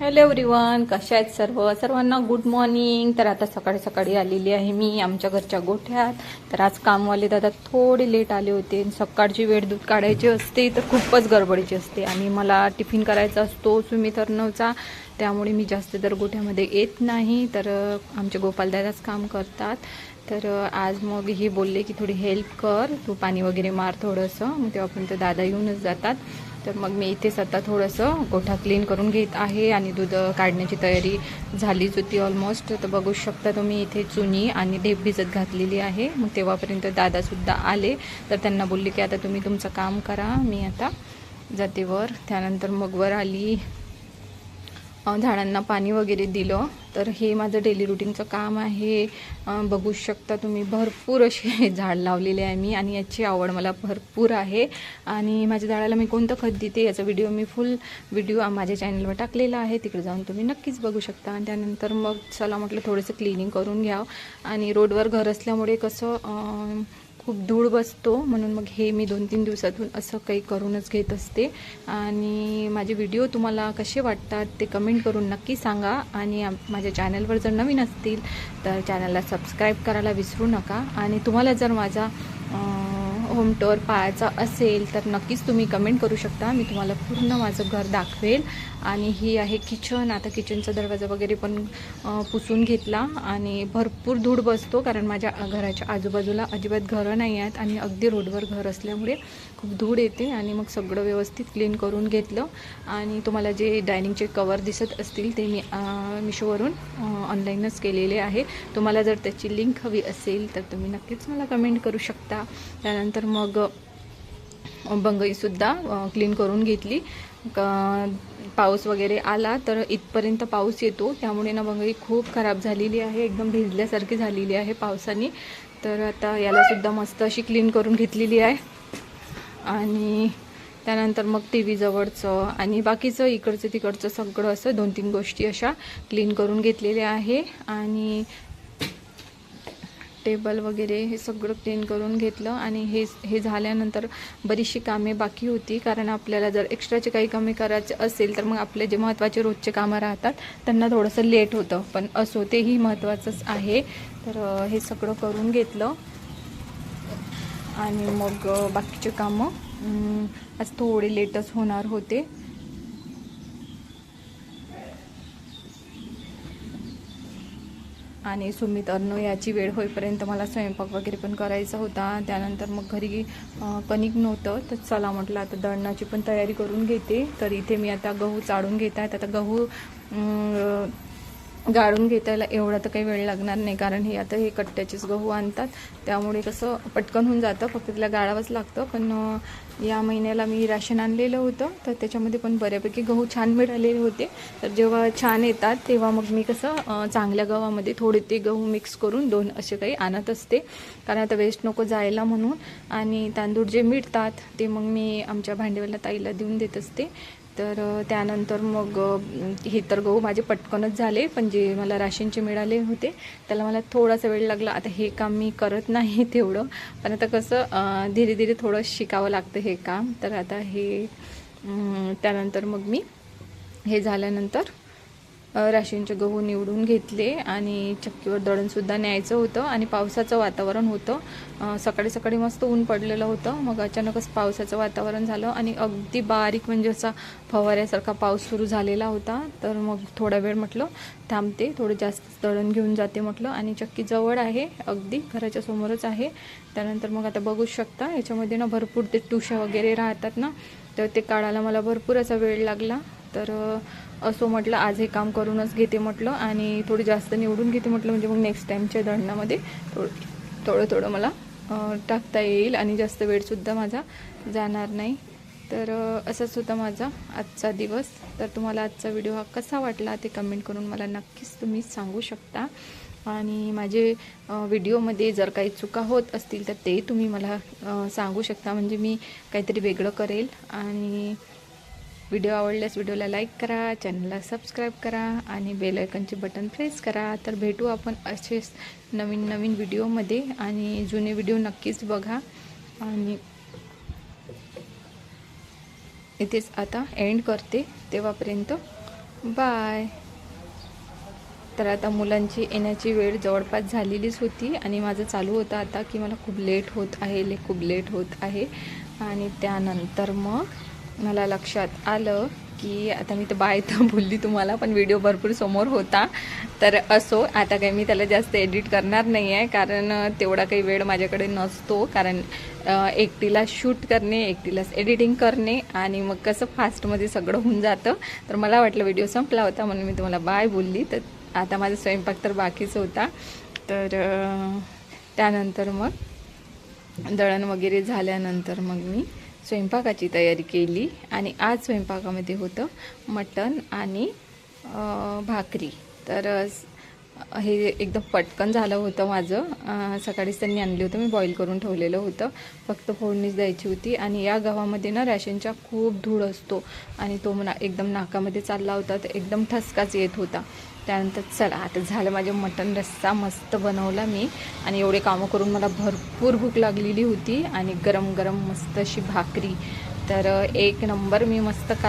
Hello everyone कशा आहेत सर्व? सर्वांना गुड मॉर्निंग तर आता सकाळी सकाळी आलेली आहे मी आमच्या घरच्या गोठ्यात. तर आज कामवाले दादा थोडे लेट आले होते. आणि सकाळची वेळ दूध काढायची असते तर खूपच गडबडीची असते. आणि मला टिफिन करायचा असतो सुमी नवचा त्यामुळे मी जास्त तर गोठ्यामध्ये येत नाही. तर अ, आमचे गोपालदादाच काम करतात. तर आज मग हे बोलले की थोडी हेल्प कर. तू पाणी वगैरे मार थोडंसं. मग तेव्हा तेव्हापर्यंत दादा येऊनच जातात. तर मग मी इथेच आता थोडंसं गोठा क्लीन करून घेत आहे आणि दूध काढण्याची तयारी झालीच होती ऑलमोस्ट तर बघू शकता तुम्ही इथे चुनी आणि ढेप भिजत घातलेली आहे. मग तेव्हापर्यंत दादासुद्धा आले. तर त्यांना बोलले की आता तुम्ही तुमचं काम करा. मी आता जाते वर त्यानंतर मग वर आली. झाडांना पाणी वगैरे दिलं तर हे माझं डेली रुटीनचं काम आहे. बघू शकता तुम्ही भरपूर असे झाड लावलेले आहे मी आणि याची आवड मला भरपूर आहे. आणि माझ्या झाडाला मी कोणतं खत देते याचा व्हिडिओ मी फुल व्हिडिओ माझ्या चॅनलवर टाकलेला आहे. तिकडे जाऊन तुम्ही नक्कीच बघू शकता. आणि त्यानंतर मग चला म्हटलं थोडंसं क्लिनिंग करून घ्या आणि रोडवर घर असल्यामुळे कसं खूप धूळ बसतो म्हणून मग हे मी दोन तीन दिवसातून असं काही करूनच घेत असते. आणि माझे व्हिडिओ तुम्हाला कसे वाटतात ते कमेंट करून नक्की सांगा. आणि माझ्या चॅनलवर जर नवीन असतील तर चॅनलला सबस्क्राईब करायला विसरू नका. आणि तुम्हाला जर माझा होम टूर पाहायचा असेल तर नक्कीच तुम्ही कमेंट करू शकता. मी तुम्हाला पूर्ण माझं घर दाखवेल. आणि ही आहे किचन. आता किचनचा दरवाजा वगैरे पण पुसून घेतला आणि भरपूर धूळ बसतो कारण माझ्या घराच्या आजूबाजूला अजिबात घरं नाही आहेत आणि अगदी रोडवर घर असल्यामुळे खूप धूळ येते आणि मग सगळं व्यवस्थित क्लीन करून घेतलं. आणि तुम्हाला जे डायनिंगचे कवर दिसत असतील ते मी मिशोवरून ऑनलाईनच केलेले आहे. तुम्हाला जर त्याची लिंक हवी असेल तर तुम्ही नक्कीच मला कमेंट करू शकता. त्यानंतर मग बंगईसुद्धा क्लीन करून घेतली. पाऊस वगैरे आला तर इथपर्यंत पाऊस येतो. त्यामुळे ना बंगई खूप खराब झालेली आहे. एकदम भिजल्यासारखी झालेली आहे पावसाने. तर आता यालासुद्धा मस्त अशी क्लीन करून घेतलेली आहे. आणि त्यानंतर मग टी व्हीजवळचं आणि बाकीचं इकडचं तिकडचं सगळं असं दोन तीन गोष्टी अशा क्लीन करून घेतलेल्या आहे. आणि टेबल वगैरे हे सगळं क्लीन करून घेतलं आणि हे हे झाल्यानंतर बरीचशी कामे बाकी होती. कारण आपल्याला जर एक्स्ट्राचे काही कामे करायचे असेल तर मग आपले जे महत्त्वाचे रोजचे कामं राहतात त्यांना थोडंसं लेट होतं. पण असो तेही महत्त्वाचंच आहे. तर हे सगळं करून घेतलं. आणि मग बाकीचे कामं. आज थोडे लेटच होणार होते. आणि सुमित अर्नो याची वेळ होईपर्यंत मला स्वयंपाक वगैरे पण करायचा होता. त्यानंतर मग घरी कणिक नव्हतं तर चला म्हटलं आता दळणाची पण तयारी करून घेते. तर इथे मी आता गहू चाळून घेत आहेत आता गहू गाळून घेतायला एवढा तर काही वेळ लागणार नाही कारण हे आता हे कट्ट्याचेच गहू आणतात. त्यामुळे कसं पटकन होऊन जातं फक्त तिला गाळावंच लागतं. पण या महिन्याला मी राशन आणलेलं होतं तर त्याच्यामध्ये पण बऱ्यापैकी गहू छान मिळालेले होते. तर जेव्हा छान येतात तेव्हा मग मी कसं चांगल्या गव्हामध्ये थोडे ते गहू मिक्स करून दोन असे काही आणत असते. कारण आता वेस्ट नको जायला म्हणून. आणि तांदूळ जे मिळतात ते मग मी आमच्या भांडेवाला ताईला देऊन देत असते. तर त्यानंतर मग हे तर गहू माझे पटकनच झाले पण जे मला राशींचे मिळाले होते त्याला मला थोडासा वेळ लागला. आता हे काम मी करत नाही तेवढं पण आता कसं धीरे धीरे थोडं शिकावं लागतं हे काम. तर आता हे त्यानंतर मग मी हे झाल्यानंतर राशींचे गहू निवडून घेतले आणि चक्कीवर दळणसुद्धा न्यायचं होतं आणि पावसाचं वातावरण होतं. सकाळी सकाळी मस्त ऊन पडलेलं होतं. मग अचानकच पावसाचं वातावरण झालं आणि अगदी बारीक म्हणजे असा फवाऱ्यासारखा पाऊस सुरू झालेला होता. तर मग थोडा वेळ म्हटलं थांबते थोडं जास्त दळण घेऊन जाते म्हटलं आणि चक्की जवळ आहे अगदी घराच्या समोरच आहे. त्यानंतर मग आता बघू शकता याच्यामध्ये ना भरपूर ते टुशा वगैरे राहतात ना तर ते काढायला मला भरपूर असा वेळ लागला. तर असो म्हटलं आज हे काम करूनच घेते म्हटलं आणि थोडी जास्त निवडून घेते म्हटलं म्हणजे मग नेक्स्ट टाईमच्या दळणामध्ये थोडं थोडं थोडं मला टाकता येईल आणि जास्त वेळसुद्धा माझा जाणार नाही. तर असाच होता माझा आजचा दिवस. तर तुम्हाला आजचा व्हिडिओ हा कसा वाटला ते कमेंट करून मला नक्कीच तुम्ही सांगू शकता. आणि माझे व्हिडिओमध्ये जर काही चुका होत असतील तर ते तुम्ही मला सांगू शकता. म्हणजे मी काहीतरी वेगळं करेल आणि व्हिडिओ आवडल्यास व्हिडिओला लाईक करा चॅनलला सबस्क्राईब करा आणि बेलायकनचे बटन प्रेस करा. तर भेटू आपण असेच नवीन नवीन व्हिडिओमध्ये आणि जुने व्हिडिओ नक्कीच बघा. आणि इथेच आता एंड करते तेव्हापर्यंत. बाय तर आता मुलांची येण्याची वेळ जवळपास झालेलीच होती आणि माझं चालू होतं आता की मला खूप लेट होत आहे ले खूप लेट होत आहे. आणि त्यानंतर मग मला लक्षात आलं की आता मी तर बाय तर बोलली तुम्हाला पण व्हिडिओ भरपूर समोर होता. तर असो आता काही मी त्याला जास्त एडिट करणार नाही आहे कारण तेवढा काही वेळ माझ्याकडे नसतो. कारण एकटीला शूट करणे एकटीलाच एडिटिंग करणे आणि मग कसं फास्टमध्ये सगळं होऊन जातं. तर मला वाटलं व्हिडिओ संपला होता म्हणून मी तुम्हाला बाय बोलली. तर आता माझा स्वयंपाक तर बाकीच होता. तर त्यानंतर मग दळण वगैरे झाल्यानंतर मग मी स्वयंपाकाची तयारी केली आणि आज स्वयंपाकामध्ये होतं मटण आणि भाकरी. तर हे एकदम पटकन झालं होतं माझं. सकाळीच त्यांनी आणलं होतं मी बॉईल करून ठेवलेलं होतं. फक्त फोडणीच द्यायची होती. आणि या गावामध्ये ना रॅशनचा खूप धूळ असतो. आणि तो ना एकदम नाकामध्ये चालला होता तर एकदम ठसकाच येत होता. त्यानंतर चला आता झालं माझे मटण रस्सा मस्त बनवला मी. आणि एवढे कामं करून मला भरपूर भूक लागलेली होती. आणि गरम गरम मस्त अशी भाकरी. तर एक नंबर मी मस्त का